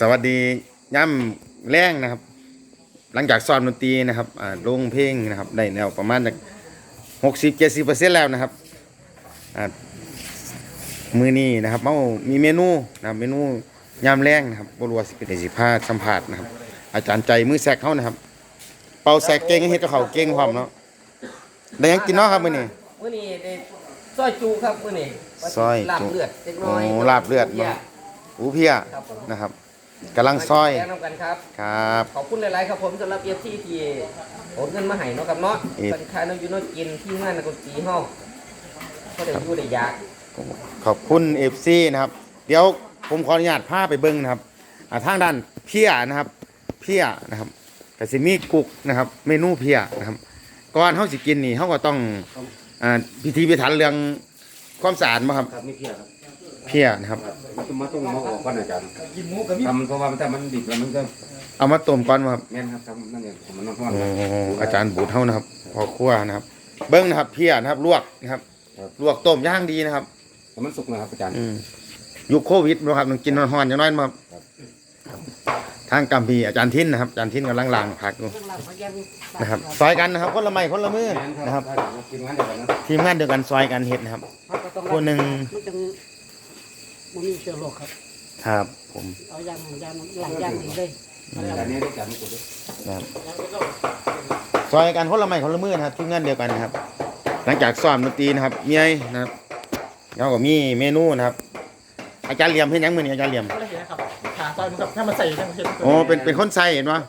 สวัสดีย่ำแรงนะครับ หลังจากซ้อมดนตรีนะครับอ่าลงเพลงนะครับ ได้แนวประมาณจากหกสิบเจ็ดสิบเปอร์เซ็นต์แล้วนะครับอ่ามือนี้นะครับเมามีเมนูนะครับเมนูย่ำแรงนะครับบรัวาสิเป็นสิพาสัมผัสนะครับ อาจารย์ใจมือแซกเขานะครับ เป่าแซกเก่งเฮ็ดกับเขาวเก่งพร้อมเนาะได้หยังกินเนาะครับมื้อนี้ มื้อนี้ได้ซอยจูครับมื้อนี้ซอยจุลาบเลือดเล็กน้อยโอ้ลาบเลือดเนาะเนาะอูเพียครับผม นะครับ กำลังซอยแนะนำกันครับ ครับ ขอบคุณหลาย ๆ ครับผมสำหรับเอฟซีที่โอนเงินมาให้เนาะครับเนาะเอฟเป็นคายน้องยูโนกินที่งานนักดนตรีเฮาก็ได้อยู่ได้อยากขอบคุณเอฟซีนะครับ เดี๋ยวผมขออนุญาตพาไปเบิ้งนะครับอ่าทางด้านเพียนะครับ เพียนะครับกสิมีกุกนะครับ เมนูเพียนะครับ ก่อนเฮาสิกินนี่เฮาก็ต้องอ่าพิธีพิถันเรื่องความสะอาดบ่ครับ ครับนี่เพียครับ เพียนะครับ มันต้องมาต้องมาออกก่อนอาจารย์กินหมูกับทำเพราะว่ามันถ้ามันดิบแล้วมันก็เอามาต้มก่อนบ่ครับแม่นครับทำนั่นเองผมมันนอนโอ้อาจารย์บูดเฮานะครับ พอครัวนะครับ เบิ้งนะครับเพียนะครับ ลวกนะครับ ลวกต้มย่างดีนะครับแต่มันสุกนะครับอาจารย์อืมยุคโควิดนะครับต้องกินร้อนๆอย่างน้อยมาทางกัมพีอาจารย์ทินนะครับอาจารย์ทินกำลังล้างผักอยู่นะครับซอยกันนะครับคนละไม้คนละมือนะครับกินงั้นเดี๋ยวนะทีมงานเดียวกันซอยกันเห็ดนะครับคนหนึ่ง มันจังมันมีเชื้อโรคครับ ครับผมเอายางยางหลังยางดีเลยอันนี้ได้จานไม่สุกด้วยนะครับซอยกันคนละไม้คนละมือนะครับทีมงานเดียวกันนะครับ หลังจากซ้อมดนตรีนะครับเมียนะครับแล้วก็มีเมนูนะครับอาจารย์เหลี่ยมเห็นยังมือนี่อาจารย์เหลี่ยมก็เลยเห็นนะครับขาซอยมันกับถ้ามันใส่ยังเห็นโอ้เป็นเป็นคนใส่เห็นปะ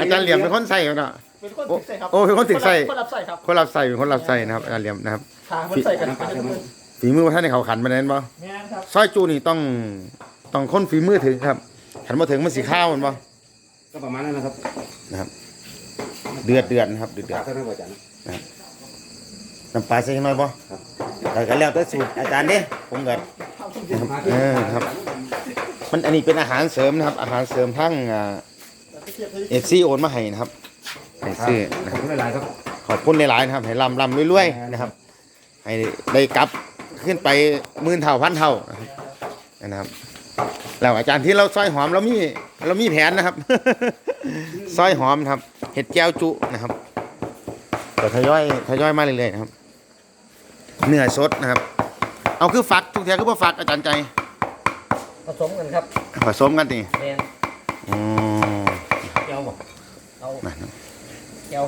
อาจารย์เหลี่ยมเป็นคนใส่เนาะเป็นคนติดใส่ครับโอ้เป็นคนติดใส่คนรับใส่ครับคนรับใส่เป็นคนรับใส่นะครับอาจารย์เหลี่ยมนะครับขามันใส่กันเป็น ฝีมือว่าท่านในเขาขันมาแน่นบ่แม่นครับซอยจูนี่ต้องต้องค้นฝีมือถึงครับขันมาถึงมันสีข้าวมันบ่ก็ประมาณนั้นนะครับเดือดเดือดนะครับเดือดเดือขาดดเท่านั้นอาจารย์น้ำปลาใส่หน่อยบ่ครับแต่ก็แล้วแต่สูตรอาจารย์เด้ผมก็เออครับ มันอันนี้เป็นอาหารเสริมนะครับ อาหารเสริมทั้งอ่าเอฟซีโอนมาให้นะครับให้ซื้อนะขคอรับบคุณหลายๆครับขอบคุณหลายๆนะครับให้ลำลำรวยๆนะครับ ให้ได้กลับ ขึ้นไปหมื่นเท่าพันเท่านะครับแล้วอาจารย์ที่เราซอยหอมเรามีเรามีแผนนะครับซอยหอมนะครับ เห็ดแก้วจุนะครับเดี๋ยวทยอยทยอยมาเรื่อยๆนะครับเนื้อสดนะครับ เอาคือฝักทุกทีคือว่าฝักอาจารย์ใจผสมกันครับผสมกันตีแม่นอ๋อเจียวบ่เอานั่นนะเจียว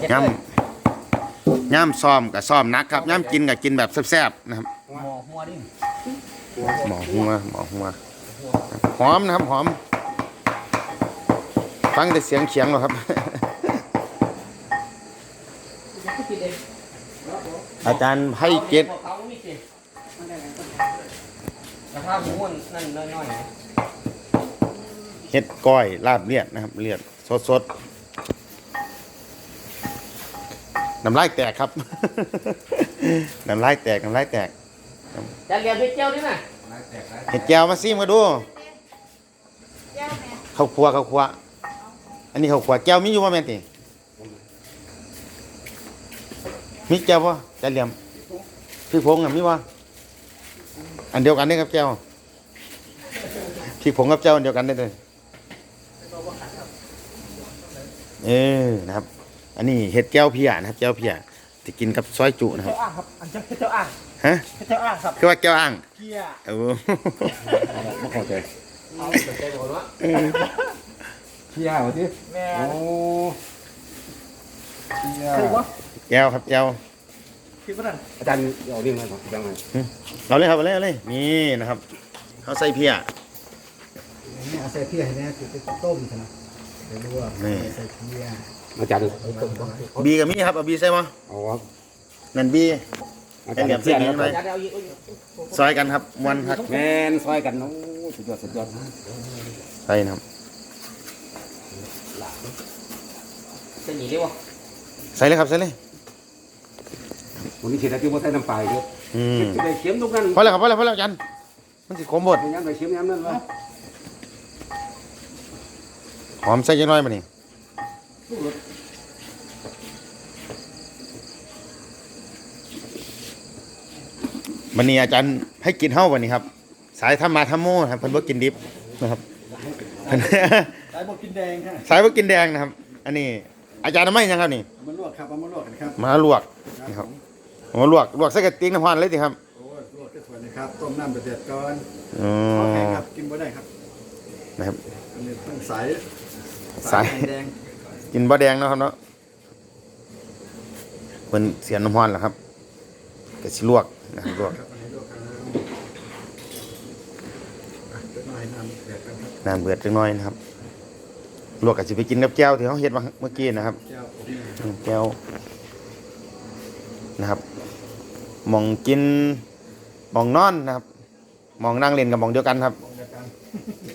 เจ็ดย่เลยำ ย่ำซ้อมกับซ้อมหนักครับย่ำกินกับกินแบบแซ่บๆนะครับหมอหัวดิหมอหัวหมอหัวหอมนะครับหอมฟังแต่เสียงเขียงหรอกครับ อาจารย์ให้เกียรติเขามีสิกระทะหมูนั่นน้อยๆนะเฮ็ดก้อยลาบเลียดนะครับเลียดสดสดๆ น้ำลายแตกครับ น้ำลายแตกน้ำลายแตกจะเรียนไปเจียวดิน่ะเห็ดแก้วมาซิมมาดูข้าวคั่วข้าวคั่วอันนี้ข้าวคั่วแก้วมีอยู่บ่แม่นติมีแก้วบ่จะเหลี่ยมพี่พงษ์อะมีบ่อันเดียวกันนี่ครับแก้วพี่พงษ์กับแก้วอันเดียวกันได้เลยเออนะครับ อันนี้เห็ดแก้วเพียนะครับแก้วเพียที่กินกับซอยจุนะครับเจ้าอ่างครับอันเจ้าเจ้าอ่างฮะเจ้าอ่างครับคือว่าแก้วอ่างเกียร์โอ้ไม่เข้าใจเอาสนใจหมดวะเพียเหรอที่แม่โอ้เพียคือว่าแก้วครับแก้วคือว่านั่นอาจารย์เอาเรื่องอะไรครับยังไงเราเลยครับเราเลยเอาเลยนี่นะครับเขาใส่เพียเนี่ยใส่เพี้ยให้แน่คือไปต้มใช่ไหม เดี๋ยวรู้ว่านี่ ใส่เพี้ยอาจารย์บีกับมีครับเอาบีใส่มาเอาครับนั่นบีอาจารย์เพียนะไหมจะเอาอีกซอยกันครับมวนครับแมนซอยกันโอ้สุดยอดสุดยอดใส่นะครับจะหนีได้บ่ใส่เลยครับใส่เลยวันนี้เขียนอะไรที่ว่าใส่น้ำปลาเยอะอืมจะได้เค็มทุกนั้นพอแล้วครับพอแล้วพอแล้วอาจันมันสิขมหมดย้ำไปเค็มย้ำนั่นวะ หอมใส่ยังน้อยมานี่วันนี้อาจารย์ให้กินเฮ้าวันนี้ครับ สายธรรมาธรรมโมครับเพิ่นบ่กินดิบนะครับสายบกินแดงฮะสายว่ากินแดงนะครับ อันนี้ อาจารย์ทำไมยังครับนี่เอามาลวกครับเอามาลวกกันครับมาลวกนะครับมาลวกลวกใส่กระติกน้ำร้อนเลยสิครับโอ้ยลวกก็สวยนะครับต้มน้ำเดือดๆก่อนอ๋อขอแห้งครับกินบ่ได้ครับนะครับอันนี้ต้องใสใสแดงกินบะแดงเนาะครับเนาะเป็นเสียน้ำร้อนแหละครับกระชิลวกนะครับลวกครับอันนี้ลวกกันอะเดี๋ยวหน่อยน้ำเดือดกันครับน้ำเบือดจังน้อยนะครับ ลวกกะสิไปกินกับแก้วที่เขาเฮ็ดมาเมื่อกี้นะครับ แก้วผมเนี่ยแก้วนะครับหมองกินหมองนอนนะครับหมองนั่งเล่นกับหมองเดียวกันครับมองเดียวกัน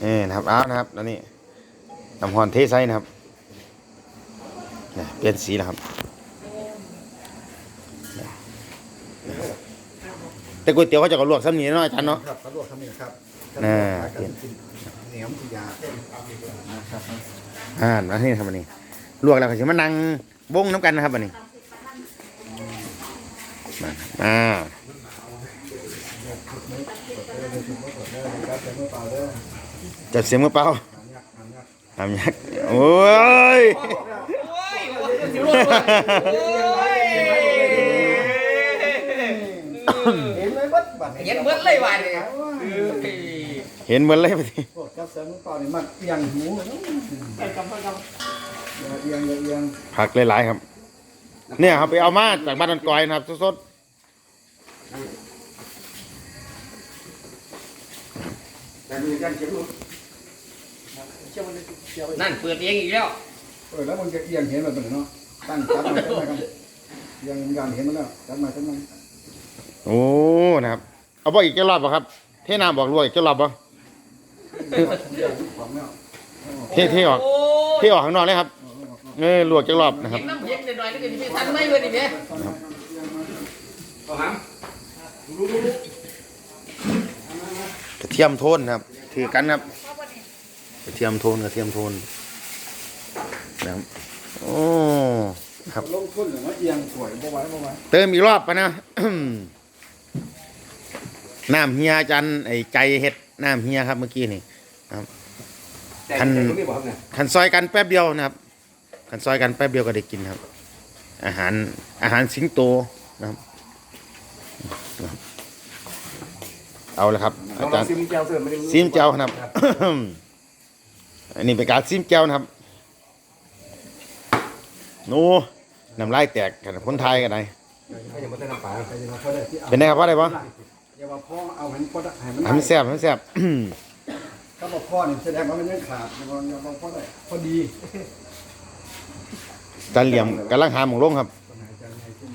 เออนะครับอ้าวนะครับแล้วนี่ น้ำฮอนเทใส่นะครับเนี่ยเปลี่ยนสีนะครับแต่ก๋วยเตี๋ยวเขาจะก็ลวกซ้ำนี้เนาะอาจารย์เนาะครับเขาลวกคำนี้ครับอ่ากันกินเหนียวกินยานะครับอ่ามาที่นี่ครับอันนี้ ลวกแล้วก็จะมานั่งบงน้ำกันนะครับอันนี้มาอ่าครับแต่เมื่อเปล่าเด้อจับเสียงมือเปล่า ทำยักษ์โอ้ยเห็นเลยวัดบัดเย็นเบิดเลยวันนี้เห็นเหมือนเลยพอดีพวกจับเสียงมือเปล่านี่มันเอียงหูไปกำไปกอย่าเอียงอย่าเอียงผักหลายๆครับ เนี่ยครับไปเอามาจากบ้านดอนกอยนะครับสด แต่มีการเก็บลูกนั่นเปิดเองอีกแล้วเออแล้วมันจะเอียงเห็นแบบนี้เนาะตั้งจับมาจับมากันเอียงมีการเห็นมันแล้วจับมาจับมาๆโอ้นะครับ เอาบ่อีกเจ้ารอบป่ะครับ เทน้ำบอกรวยอีกเจ้ารอบป่ะของแล้วเทเทออกโอ้เทออกข้างนอกเลยครับเออลวกเจ้ารอบนะครับ เห็นน้ำเย็นหน่อยๆนี่ก็จะมีทันไหมเว้ยนี่แม่เอาหามกระเทียมโทนนะครับ ถือกันครับ กระเทียมโทนกระเทียมโทนนะครับโอ้ครับลงทุนหรือว่าเอียงสวยบ่ไหวบ่ไหวเติมอีกรอบปะนะ น้ำเฮียอาจันไอ้ใจเห็ดน้ำเฮียครับเมื่อกี้นี่แต่คันแต่ตรงนี้บอกครับเนี่ยขันซอยกันแป๊บเดียวนะครับขันซอยกันแป๊บเดียวก็ได้กินครับ อาหารอาหารสิงโตนะครับนะครับเอาละครับลอาองลจาอรงย์ซิมแก้วเสื้อไม่ได้ซิมเจ้านะครับ อันนี้เป็นการซิมเจ้านะครับโน้น้ำลายแตกกันคนไทยกันไหนไม่ยังไม่ได้น้ำปลาใครจะมาพอได้ที่เอาเป็นไงครับพ่อได้ปะอย่าว่าพ่อเอาให้มันพอได้ให้มันให้มันแซ่บให้มันแซ่บถ้าบอกพ่อนี่แสดงว่ามันยังขาดอย่าว่าอย่าว่าพ่อได้พอดีจานเหลี่ยมกำลังหาหมองลงครับปัญหาจะไงขึ้น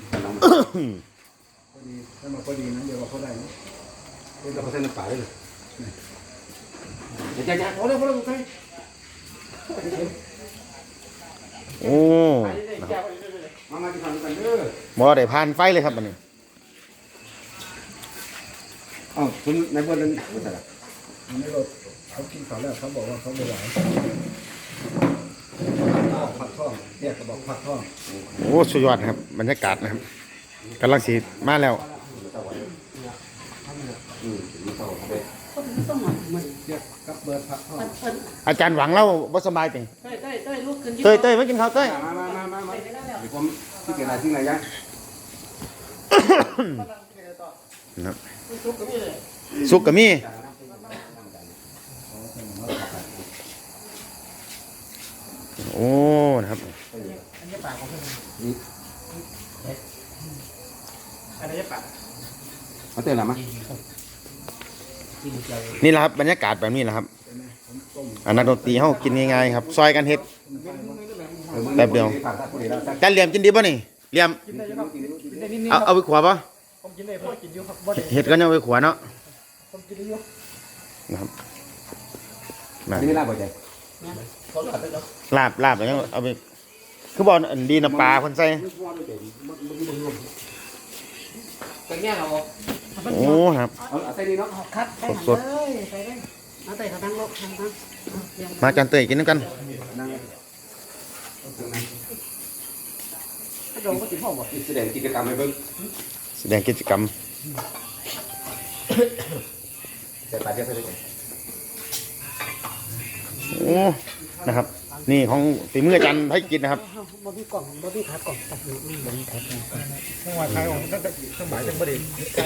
พอดีถ้ามาพอดีนั้นเดี๋ยวว่าพอได้นะเราก็ใส่น้ำปลาเลยเดี๋ยวจะอยากพอแล้วพอแล้วใส่ โอ้นะครับมามาที่ทำกันเด้อบ่ได้ผ่านไฟเลยครับอันนี้อ้าวคุณนายบัวนั่นไม่ใช่หรออันนี้เราเขากินข้าวแล้วเขาบอกว่าเขาไม่ไหวผัดท่องเรียกก็บอกผัดท่องโอ้สุดยอดนะครับบรรยากาศนะครับกำลังสีมาแล้วอืม มีเท่าไหร่เรียกกับเบิร์ดผัดท่องอาจารย์หวังเราบ่สบายจริงำเต้ยเต้ยเต้ยลูกขึ้นเต้ยเต้ยมากินข้าวเต้ยมามามามามาเดี๋ยวผมที่เกิดอะไรที่ไหนยังนะครับลูกก็มีเลยสุกก็มีโอ้นะครับอันนี้ปากของเพื่อนอันนี้ปากเอาเต้นหรือมั้ย นี่แหละครับบรรยากาศแบบนี้แหละครับอันนักดนตรีเฮากินง่ายๆครับ ซอยกันเฮ็ดแป๊บเดียวจานเหลี่ยมกินดีป่ะนี่เหลี่ยมกินได้ยังกินได้นิดๆเอาเอาไปขวาป่ะผมกินได้เพราะกินอยู่ครับบ่ได้เห็ดก็ยังเอาไปขวาเนาะผมกินได้อยู่นะครับนั่นนี่ไม่น่าพอใจเขาหลับไปแล้วลาบลาบแล้วยังเอาไปคือบอกอันดีน้ำปลาคนใส่ตรงเนี้ยเรา โอ้ครับเอาใส่นี่เนาะคัดไปหันสด เลยไปเลยเอาเตะเขาทั้งโลกทั้งทั้งเตรียมมาจานเตยกินน้ำกันนั่งถ้าโดนก็ติดห้องบ่แสดงกิจกรรมให้เบิ่งแสดงกิจกรรมแต่ปลาเดียวใส่ได้โอ้นะครับ นี่ของฝีมืออาจารย์ไพกิจนะครับบ่มีกล่องบ่มีขากล่องตัดหนูบ่มีขากล่องเมื่อวานขายของตั้งแต่สมัยจังบ่ได้ไกล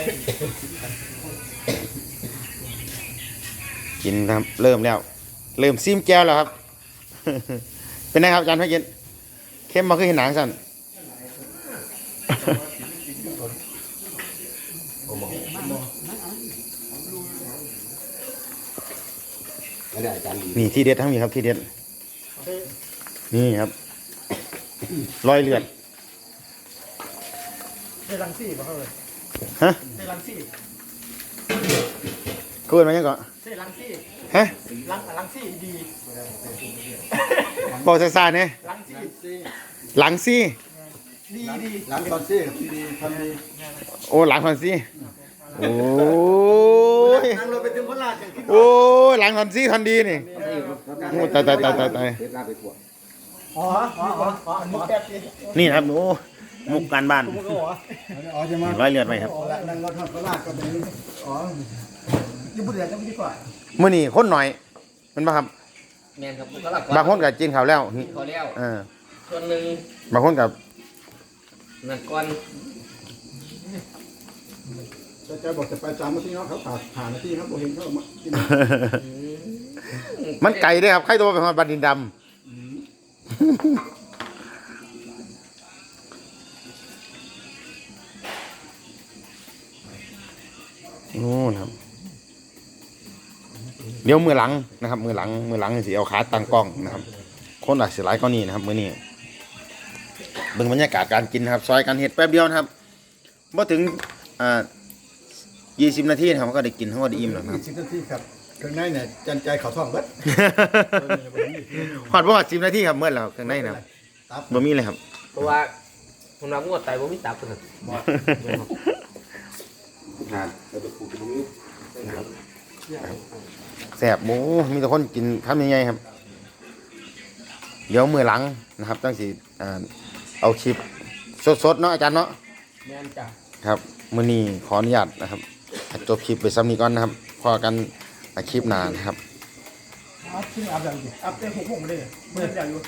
กินครับ เริ่มแล้ว เริ่มซิมแก้วแล้วครับ เป็นไงครับอาจารย์ไพกิจเข้มมาคือเห็นหนังสั่นนั่นแหละอาจารย์ดีนี่ที่เด็ดทั้งนี้ครับที่เด็ด นี่ครับ รอยเลือดได้ลังซี่บ่เฮาเลยฮะได้ลังซี่เกินมายังก่อนได้ลังซี่ฮะลังลังซี่ดีบอกซ่าๆเนี่ยลังซี่หลังซี่ดีดีร้านตอนซี่ดีทำดีโอ้หลังคอนซี่โอ้ยนั่งรถไปถึงโคราชอย่างที่โอ้ยหลังคอนซี่ทันดีนี่ โอ้ตายตายตายตายตายเฮ็ดลาบไปทั่วอ๋ออ๋ออ๋ออ๋ออันนี้แป๊บเดียวนี่นะครับโอ้มุกการบ้านผมก็บอกว่าอ๋อจะมา Dạ. ร้อยเลือดไหมครับอ๋อนั่งรถทอดตลาดก็เป็นอ๋ออยู่บุรีรัมย์จะไม่ดีกว่ามื่อนี้คนหน่อยแมันบ่ครับแม่นครับก็หลักบางคนกับกินข้าวแล้วนี่เขาแล้วเออส่วนหนึ่งบางคนกับนั่นก่อนจะจะบอกจะไปสามนาทีเนาะเขาผ่าผ่านาทีครับผมเห็นเขามากิน มันไก่ด้วยครับใครตัวเป็นคนบันดินดำโอ้นครับเดี๋ยวมือหลังนะครับ มือหลังมือหลังสิเอาขาตั้งกล้องนะครับ คนอาจสิหลายก็นี่นะครับมือนี้เบิ่งบรรยากาศการกินนะครับ ซอยกันเห็ดแป๊บเดียวนะครับบ่อถึงอ่า20นาทีนะครับก็ได้กินทั้งหมดได้อิ่มแล้วครับสิบนาทีครับ เครื่องในเนี่ยจันใจเขาท่องเบิดฮอดบ่ฮอด10นาทีครับเมื่อแล้วข้างในนะครับตับบ่มีเลยครับเพราะว่าผมว่างวดไตบ่มีตับเลยงานแล้วไปปลูกตรงนี้แซ่บหมูมีแต่คนกินคำใหญ่ๆครับ เดี๋ยวมือหลังนะครับจังสิอ่าเอาคลิปสดๆเนาะอาจารย์เนาะแม่นจ้ะครับ มื้อนี้ขออนุญาตนะครับจบคลิปไปซ้ำนี้ก่อนนะครับพอกัน อาคลิปนานครับอาบที่อาบอย่างดีอาบแต่หกหกเลยเมื่อเดียวอยู่